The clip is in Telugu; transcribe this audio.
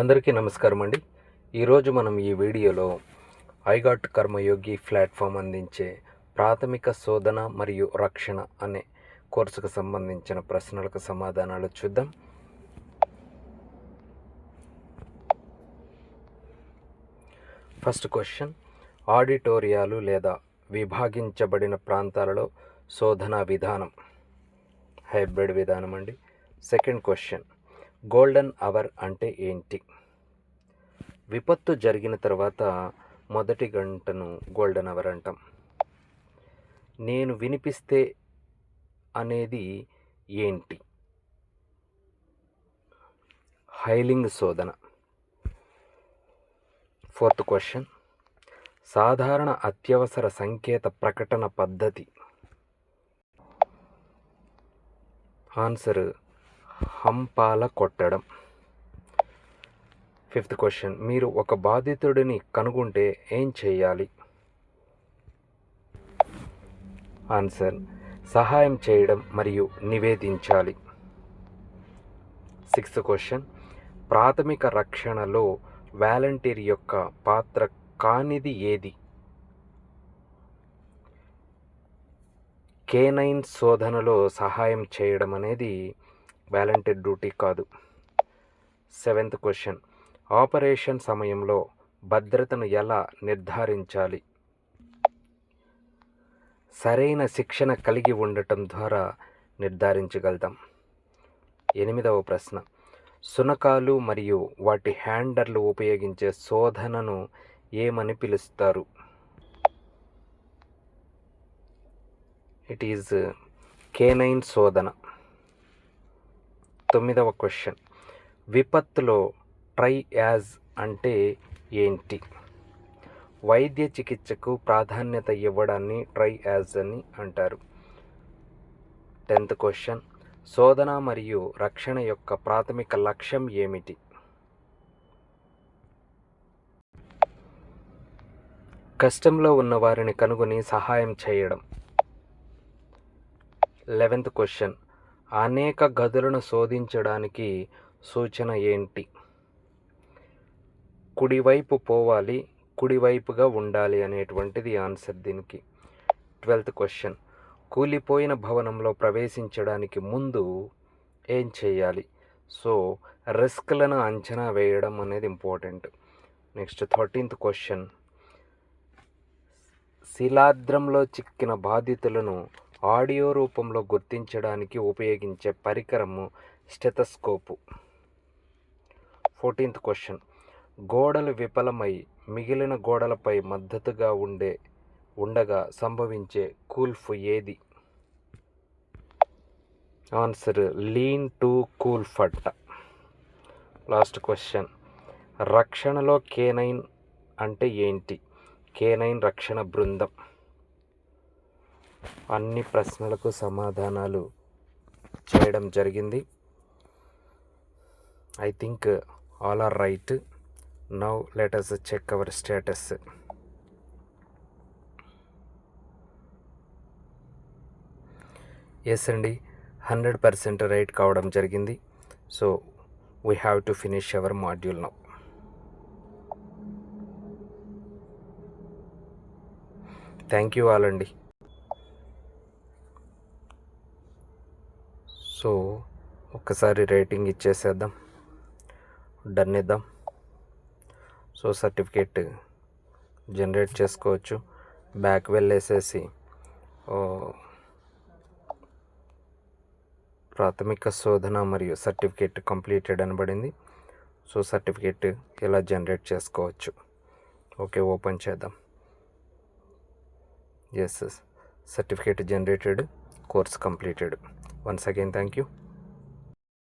అందరికీ నమస్కారం అండి. ఈరోజు మనం ఈ వీడియోలో ఐగాట్ కర్మయోగి ప్లాట్ఫామ్ అందించే ప్రాథమిక శోధన మరియు రక్షణ అనే కోర్సుకు సంబంధించిన ప్రశ్నలకు సమాధానాలు చూద్దాం. First question. ఆడిటోరియాలు లేదా విభాగించబడిన ప్రాంతాలలో శోధనా విధానం. హైబ్రిడ్ విధానం అండి. Second question. గోల్డెన్ అవర్ అంటే ఏంటి? విపత్తు జరిగిన తర్వాత మొదటి గంటను గోల్డెన్ అవర్ అంటాం. నేను వినిపిస్తే అనేది ఏంటి? హైలింగ్ శోధన. Fourth question. సాధారణ అత్యవసర సంకేత ప్రకటన పద్ధతి. ఆన్సర్ హంపాల కొట్టడం. ఫిఫ్త్ క్వశ్చన్ మీరు ఒక బాధితుడిని కనుగొంటే ఏం చేయాలి? ఆన్సర్ సహాయం చేయడం మరియు నివేదించాలి. సిక్స్త్ క్వశ్చన్ ప్రాథమిక రక్షణలో వాలంటీర్ యొక్క పాత్ర కానిది ఏది? కేనైన్ శోధనలో సహాయం చేయడం అనేది వ్యాలంటీర్ డ్యూటీ కాదు. Seventh question. ఆపరేషన్ సమయంలో భద్రతను ఎలా నిర్ధారించాలి? సరైన శిక్షణ కలిగి ఉండటం ద్వారా నిర్ధారించగలుగుతాం. ఎనిమిదవ ప్రశ్న. సునకాలు మరియు వాటి హ్యాండర్లు ఉపయోగించే శోధనను ఏమని పిలుస్తారు? ఇట్ ఈజ్ కేనైన్ శోధన. తొమ్మిదవ క్వశ్చన్. విపత్తులో ట్రై యాజ్ అంటే ఏంటి? వైద్య చికిత్సకు ప్రాధాన్యత ఇవ్వడాన్ని ట్రై యాజ్ అని అంటారు. Tenth question. శోధన మరియు రక్షణ యొక్క ప్రాథమిక లక్ష్యం ఏమిటి? కష్టంలో ఉన్న వారిని కనుగొని సహాయం చేయడం. Eleventh question. అనేక గదులను శోధించడానికి సూచన ఏంటి? కుడివైపు పోవాలి కుడివైపుగా ఉండాలి అనేటువంటిది ఆన్సర్ దీనికి. Twelfth question. కూలిపోయిన భవనంలో ప్రవేశించడానికి ముందు ఏం చేయాలి? సో రిస్క్లను అంచనా వేయడం అనేది ఇంపార్టెంట్. Next thirteenth question. శిలాద్రంలో చిక్కిన బాధితులను ఆడియో రూపంలో గుర్తించడానికి ఉపయోగించే పరికరము స్టెతస్కోపు ఫోర్టీన్త్ క్వశ్చన్. గోడలు విఫలమై మిగిలిన గోడలపై మద్దతుగా ఉండే ఉండగా సంభవించే కూల్ఫ్ ఏది? Answer lean to collapse. Last question. రక్షణలో కేనైన్ అంటే ఏంటి? కేనైన్ రక్షణ బృందం. అన్ని ప్రశ్నలకు సమాధానాలు చేయడం జరిగింది. I think all are right now let us check our status yes అండి హండ్రెడ్ పర్సెంట్ రైట్ కావడం జరిగింది. So we have to finish our module now thank you all అండి సో ఒక్కసారి రేటింగ్ ఇచ్చేసేద్దాం. డన్ ఇద్దాం సో సర్టిఫికేట్ జనరేట్ చేసుకోవచ్చు. బ్యాక్ వెళ్ళేసేసి ప్రాథమిక శోధన మరియు సర్టిఫికేట్ కంప్లీటెడ్ అనబడింది సో సర్టిఫికేట్ ఎలా జనరేట్ చేసుకోవచ్చు? ఓకే ఓపెన్ చేద్దాం. Yes certificate generated. Course completed once again thank you